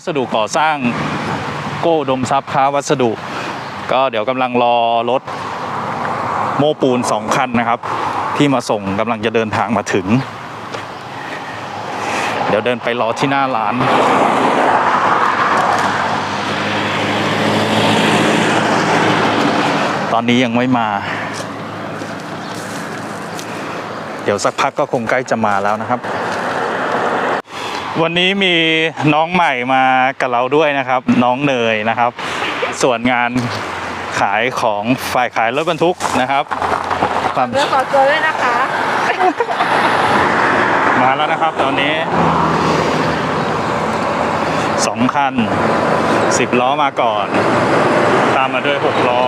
วัสดุก่อสร้างโก้ดมทรัพย์ค้าวัสดุ ก็เดี๋ยวกำลังรอรถโม้ปูนสองคันนะครับ ที่มาส่งกำลังจะเดินทางมาถึง เดี๋ยวเดินไปรอที่หน้าร้านตอนนี้ยังไม่มา เดี๋ยวสักพักก็คงใกล้จะมาแล้วนะครับ วันนี้มีน้องใหม่มากับเราด้วยนะครับ น้องเนยนะครับ ส่วนงานขายของฝ่ายขายรถบรรทุกนะครับความเรื่องขอตัวด้วยนะคะ มาแล้วนะครับ ตอนนี้สองคันสิบล้อมาก่อน ตามมาด้วยหกล้อ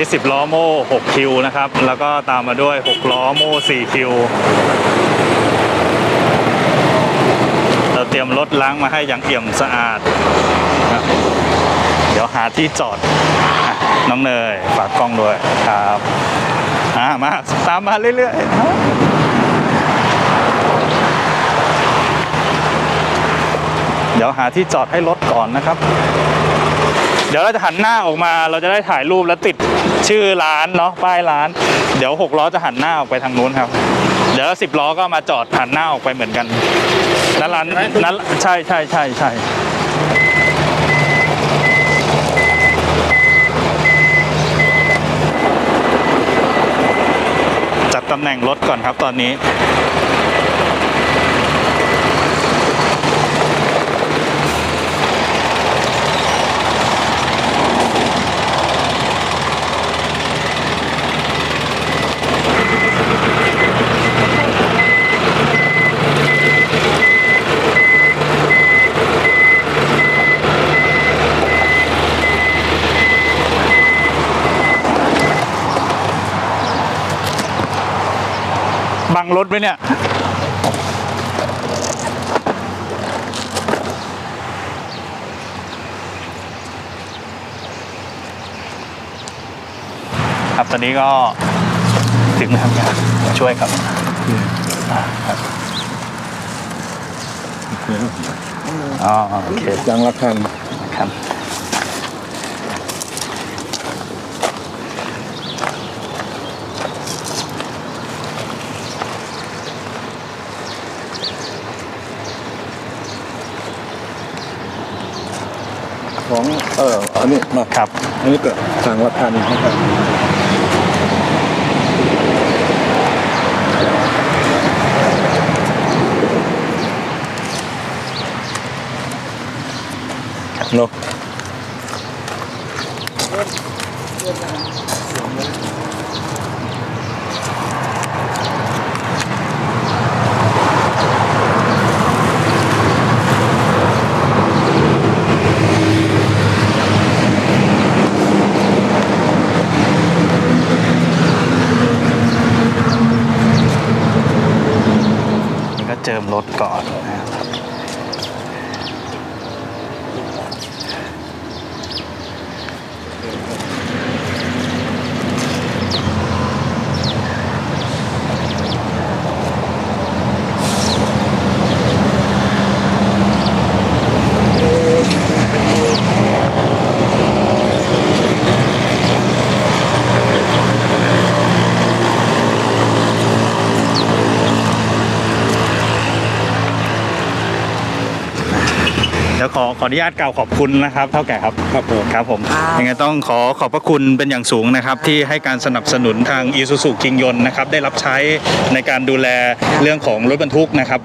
นี่สิบล้อโม่6คิวนะครับ แล้วก็ตามมาด้วย 6 ล้อโม่4คิว เราเตรียมรถล้างมาให้อย่างเอี่ยมสะอาด เดี๋ยวหาที่จอดน้องเนยฝากกล้องด้วยครับามาตามมาเรื่อยๆ เดี๋ยวหาที่จอดให้รถก่อนนะครับ เดี๋ยวเราจะหันหน้าออกมา เราจะได้ถ่ายรูปแล้วติดชื่อร้านเนาะป้ายร้าน เดี๋ยวหกล้อจะหันหน้าออกไปทางนู้นครับ เดี๋ยวสิบล้อก็มาจอดหันหน้าออกไปเหมือนกันนั่นร้านนั่นใช่ใช่ใช่ใช่จัดตำแหน่งรถก่อนครับตอนนี้ บังรถไว้เนี่ย ครับตอนนี้ก็ถึงแล้วครับช่วยครับอ่าครับอ๋อโอเคจังละคัน ครับ เอออันนี้มาครับ อันนี้ก็จังละคันนะครับเนาะ จิมรถก่อน ขอขออนุญาตกล่าวขอบคุณนะครับเท่าแก่ครับครับผมครับผมยังไงต้องขอขอบพระคุณเป็นอย่างสูงนะครับ ที่ให้การสนับสนุนทางอีซูซูกิงยนนะครับได้รับใช้ในการดูแลเรื่องของรถบรรทุกนะครับ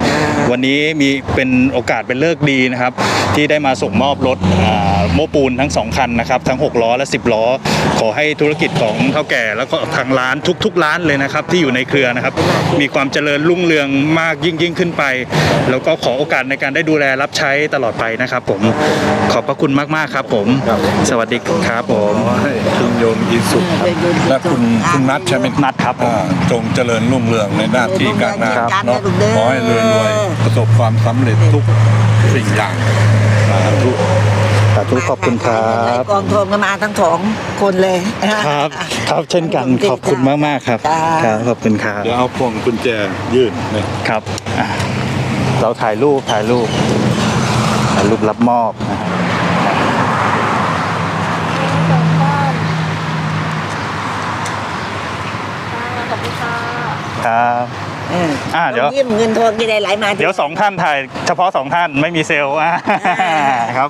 วันนี้มีเป็นโอกาสเป็นเลิกษ์ดีนะครับ ที่ได้มาส่งมอบรถอ่า โม้ปูนทั้งสองคันนะครับ ทั้ง 6 ล้อและ 10 ล้อ ขอให้ธุรกิจของเท่าแก่แล้วก็ทางร้านทุก ๆ ร้านเลยนะครับ ที่อยู่ในเครือนะครับ มีความเจริญรุ่งเรืองมากยิ่งยิ่งขึ้นไป แล้วก็ขอโอกาสในการได้ดูแลรับใช้ตลอดไปนะครับ ผมขอบพระคุณมากๆครับ ผม สวัสดีครับผมขอให้คุณโยมอิสุและคุณคุณนัทใช่ไหมนัทครับผมอ่าจงเจริญรุ่งเรืองในหน้าที่การงานครับเนาะครับขอให้รวยๆประสบความสำเร็จทุกสิ่งอย่างสาธุสา ธุขอบคุณครับกองทองกันมาทั้งสองคนเลยครับ ครับเช่นกันขอบคุณมากมากๆครับจ้าครับขอบคุณครับเดี๋ยวเอาพวงกุญแจยื่นเนี่ยครับอะเราถ่ายรูปถ่ายรูปถ่ายรูปรับมอบนะฮะขอบคุณค่ะครับเอออ่าเดี๋ยวยิ้มเงินทองที่ได้ไหลมา เดี๋ยวสองท่านถ่ายเฉพาะสองท่านไม่มีเซลล์อะอ่าครับ